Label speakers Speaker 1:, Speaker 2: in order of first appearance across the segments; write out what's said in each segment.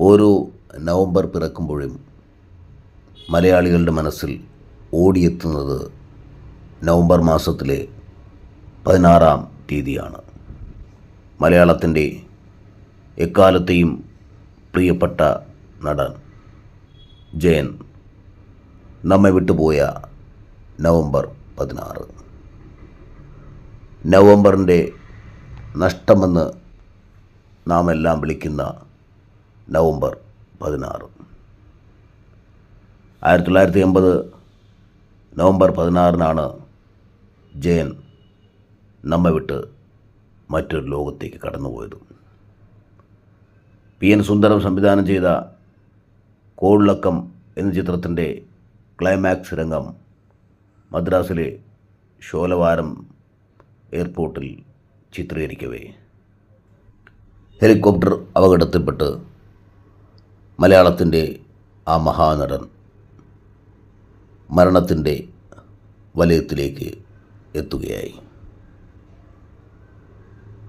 Speaker 1: ഓരോ നവംബർ പിറക്കുമ്പോഴും മലയാളികളുടെ മനസ്സിൽ ഓടിയെത്തുന്നത് നവംബർ മാസത്തിലെ പതിനാറാം തീയതിയാണ്. മലയാളത്തിന്റെ എക്കാലത്തെയും പ്രിയപ്പെട്ട നടൻ ജയൻ നമ്മെ വിട്ടുപോയ നവംബർ പതിനാറ്. നവംബറിന്റെ നഷ്ടമെന്ന് നാം എല്ലാം വിളിക്കുന്ന നവംബർ പതിനാറ്. ആയിരത്തി തൊള്ളായിരത്തി എൺപത് നവംബർ പതിനാറിനാണ് ജയൻ നമ്മെ വിട്ട് മറ്റൊരു ലോകത്തേക്ക് കടന്നുപോയത്. പി എൻ സുന്ദരം സംവിധാനം ചെയ്ത കോളിളക്കം എന്ന ചിത്രത്തിന്റെ ക്ലൈമാക്സ് രംഗം മദ്രാസിലെ ഷോലവാരം എയർപോർട്ടിൽ ചിത്രീകരിക്കവേ. ഹെലികോപ്റ്റർ അപകടത്തിൽപ്പെട്ട് മലയാളത്തിന്റെ ആ മഹാനടൻ മരണത്തിന്റെ വലയത്തിലേക്ക് എത്തുകയായി.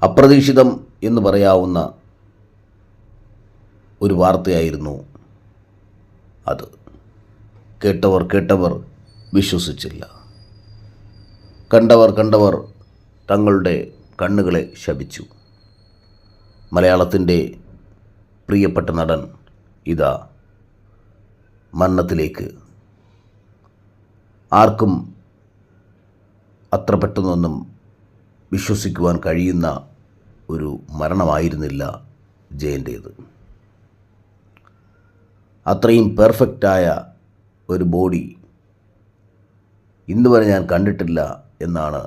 Speaker 1: അപ്രതീക്ഷിതം എന്ന് പറയാവുന്ന ഒരു വാർത്തയായിരുന്നു അത്. കേട്ടവർ കേട്ടവർ വിശ്വസിച്ചില്ല. കണ്ടവർ കണ്ടവർ തങ്ങളുടെ കണ്ണുകളെ ശപിച്ചു. മലയാളത്തിന്റെ പ്രിയപ്പെട്ട നടൻ ഇതാ മരണത്തിലേക്ക്. ആർക്കും അത്ര പെട്ടെന്നൊന്നും വിശ്വസിക്കുവാൻ കഴിയുന്ന ഒരു മരണമായിരുന്നില്ല ജയന്റേത് അത്രയും പെർഫെക്റ്റായ ഒരു ബോഡി ഇന്ന് വരെ ഞാൻ കണ്ടിട്ടില്ല എന്നാണ്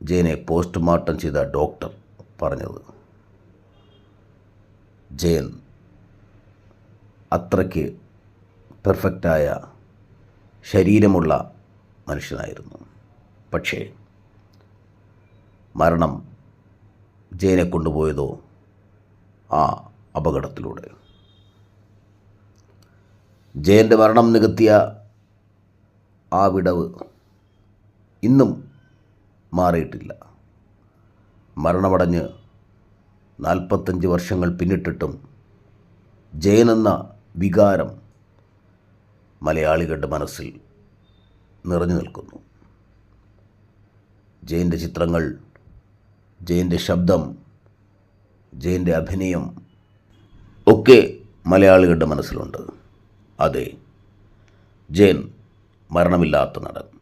Speaker 1: ജയനെ പോസ്റ്റ്മോർട്ടം ചെയ്ത ഡോക്ടർ പറഞ്ഞത്. ജയൻ അത്രയ്ക്ക് പെർഫെക്റ്റായ ശരീരമുള്ള മനുഷ്യനായിരുന്നു. പക്ഷേ മരണം ജയനെ കൊണ്ടുപോയതോ ആ അപകടത്തിലൂടെ. ജയന്റെ മരണം നികത്തിയ ആ വിടവ് ഇന്നും മാറിയിട്ടില്ല. മരണമടഞ്ഞ് നാൽപ്പത്തഞ്ച് വർഷങ്ങൾ പിന്നിട്ടിട്ടും ജയനെന്ന വികാരം മലയാളികളുടെ മനസ്സിൽ നിറഞ്ഞു നിൽക്കുന്നു. ജയന്റെ ചിത്രങ്ങൾ ജയന്റെ ശബ്ദം ജയന്റെ അഭിനയം ഒക്കെ മലയാളികളുടെ മനസ്സിലുണ്ട്. അതെ ജയൻ മരണമില്ലാത്ത നടൻ.